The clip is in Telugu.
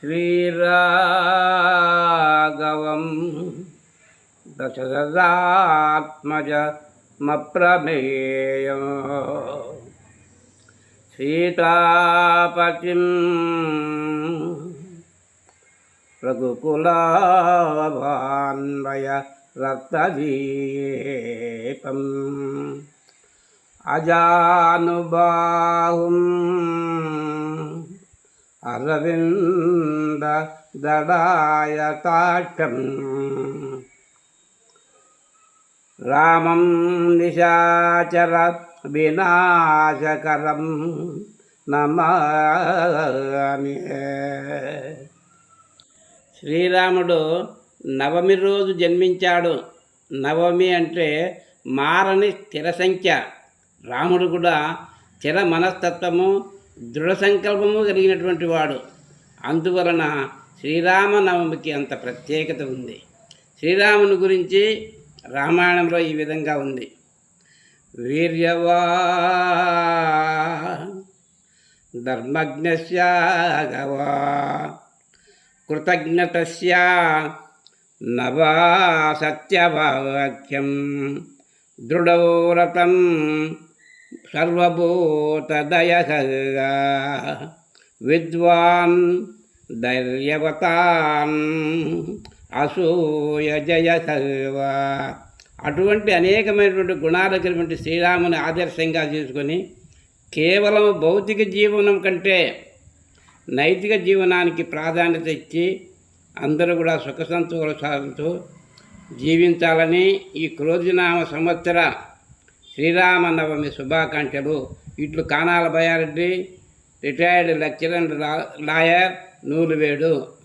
శ్రీరాఘవం దశరథాత్మజమప్రమేయం సీతాపతిం రఘుకులాన్వయ రక్తదీపం. అజానుబాహుం అరవింద దడాయతాక్షం రామం నిశాచర వినాశకరం నమామి శ్రీరాముడు నవమి రోజు జన్మించాడు. నవమి అంటే మారని స్థిర సంఖ్య. రాముడు కూడా స్థిర మనస్తత్వము దృఢ సంకల్పము కలిగినటువంటి వాడు. అందువలన శ్రీరామనవమికి అంత ప్రత్యేకత ఉంది. శ్రీరాముని గురించి రామాయణంలో ఈ విధంగా ఉంది. వీర్యవా ధర్మజ్ఞస్యాగవా కృతజ్ఞతస్య నవా సత్యవాక్యం దృఢవ్రతం సర్వభూతదయసగా విద్వాన్ ధైర్యవతాన్ అసూయ జయ అటువంటి అనేకమైనటువంటి గుణాలు కలిగినటువంటి శ్రీరాముని ఆదర్శంగా చేసుకొని కేవలం భౌతిక జీవనం కంటే నైతిక జీవనానికి ప్రాధాన్యత ఇచ్చి అందరూ కూడా సుఖ సంతోషాలతో జీవించాలని ఈ క్రోధినామ సంవత్సర శ్రీరామనవమి శుభాకాంక్షలు. ఇట్లు Kanala Bayareddy retired lecturer lawyer Nuluvedu.